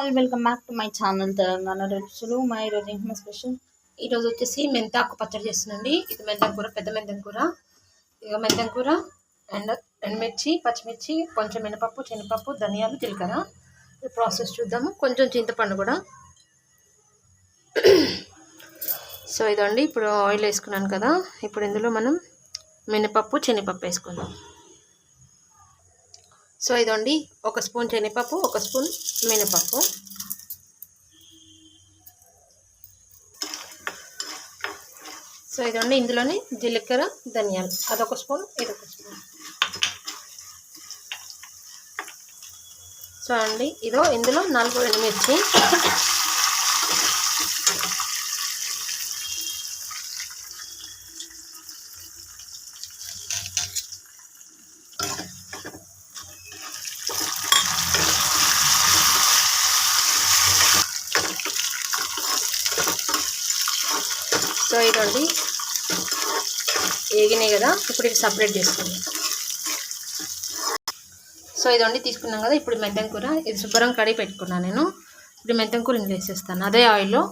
All welcome back to my channel Telangana రుచులు మా ఈరోజు ఏంటి స్పెషల్ ఈరోజు వచ్చేసి మెంతాకు పచ్చడి చేస్తున్నాండి ఇది మెంతం కూర పెద్ద మెంతం కూర ఇక మెంతం కూర అండ్ ఎండుమిర్చి పచ్చిమిర్చి కొంచెం మినపప్పు శనగపప్పు ధనియాలు జీలకర్ర. ప్రాసెస్ చూద్దాము. కొంచెం చింతపండు కూడా. సో ఇదండి ఇప్పుడు ఆయిల్ వేసుకున్నాను కదా. ఇప్పుడు ఇందులో మనం మినపప్పు శనగపప్పు వేసుకుందాం. సో ఇదండి. ఒక స్పూన్ శనగపప్పు ఒక స్పూన్ మినపప్పు. సో ఇదండి ఇందులోనే జీలకర్ర ధనియాలు. అదొక స్పూన్ ఇదొక స్పూన్. సో అండి ఇదో ఇందులో నాలుగు ఎండుమిర్చి. సో ఇదండి. ఏగినాయి కదా ఇప్పుడు ఇది సపరేట్ చేసుకుందాం. సో ఇదండి తీసుకున్నాం కదా ఇప్పుడు మెంతం కూర. ఇది శుభ్రం కడిగి పెట్టుకున్నాను నేను. ఇప్పుడు మెంతం కూర ఇందులో వేసేస్తాను. అదే ఆయిల్లో.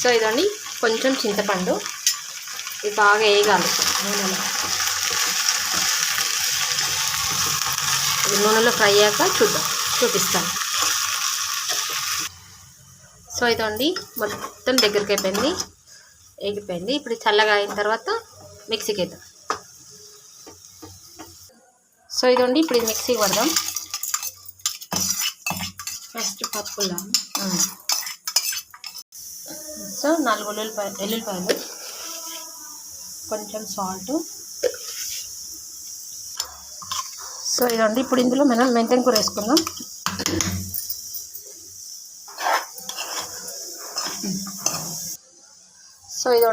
సో ఇదండి కొంచెం చింతపండు. ఇది బాగా వేయగాలి నూనెలో. ఇది నూనెలో ఫ్రై అయ్యాక చూద్దాం. చూపిస్తాను. సో ఇదండి మొత్తం దగ్గరికి అయిపోయింది. ఎగిపోయింది ఇప్పుడు చల్లగా అయిన తర్వాత మిక్సీకి వేద్దాం. సో ఇదండి ఇప్పుడు ఇది మిక్సీకి పడదాం. ఫస్ట్ పప్పులా సో నాలుగు ఉల్లిపాయ ఎల్లుల్లిపాయలు కొంచెం సాల్ట్. సో ఇదండి ఇప్పుడు ఇందులో మనం మెంతం కూర వేసుకుందాం.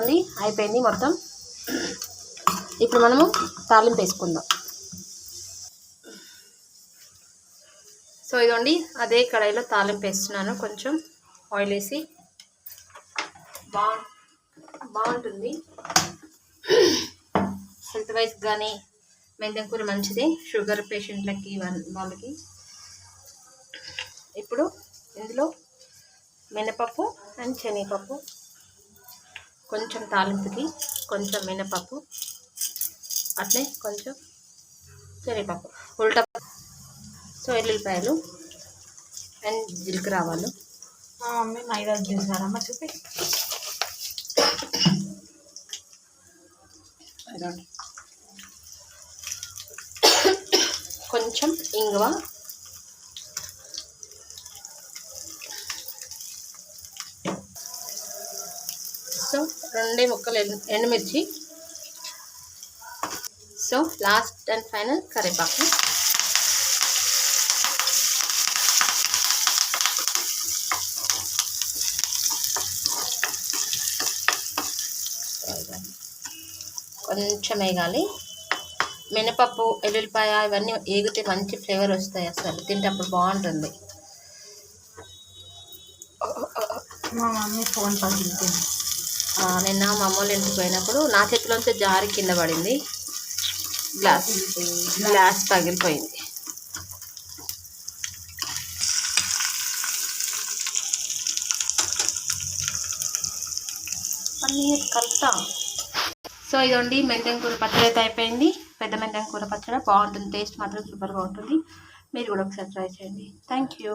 సో అయిపోయింది మొత్తం. ఇప్పుడు మనము తాలింపు వేసుకుందాం. సో ఇదండి అదే కడాయిలో తాలింపు వేస్తున్నాను. కొంచెం ఆయిల్ వేసి. బా బాగుంటుంది. హెల్త్ వైజ్ కానీ మెంతం కూర మంచిది షుగర్ పేషెంట్లకి వాళ్ళకి. ఇప్పుడు ఇందులో మినపప్పు అండ్ శనగపప్పు. కొంచెం తాలింపుకి కొంచెం మినపప్పు అట్లే కొంచెం శనగపప్పు ఉల్టా సో ఎల్లుల్లిపాయలు అండ్ మా మమ్మీ మైదా చేశారమ్మా చూపి. కొంచెం ఇంగువ సో రెండే ముక్కలు ఎండు ఎండుమిర్చి. సో లాస్ట్ అండ్ ఫైనల్ కరివేపాకు. కొంచెం వేగాలి మినపప్పు ఎల్లుల్లిపాయ ఇవన్నీ ఏగితే మంచి ఫ్లేవర్ వస్తాయి అసలు. తింటప్పుడు బాగుంటుంది. మా మమ్మీ ఫోన్ పగిలిపోయింది నిన్న మా అమ్మోళ్ళ ఇంటికి పోయినప్పుడు నా చేతిలోంచి జారి కింద పడింది. గ్లాస్. గ్లాస్ పగిలిపోయింది. పన్నీర్ కలుపుతా సో ఇదండి మెంతం కూర పచ్చడి అయితే అయిపోయింది. పెద్ద మెంతం కూర పచ్చడి బాగుంటుంది టేస్ట్ మాత్రం సూపర్గా ఉంటుంది. మీరు కూడా ఒకసారి ట్రై చేయండి. Thank you.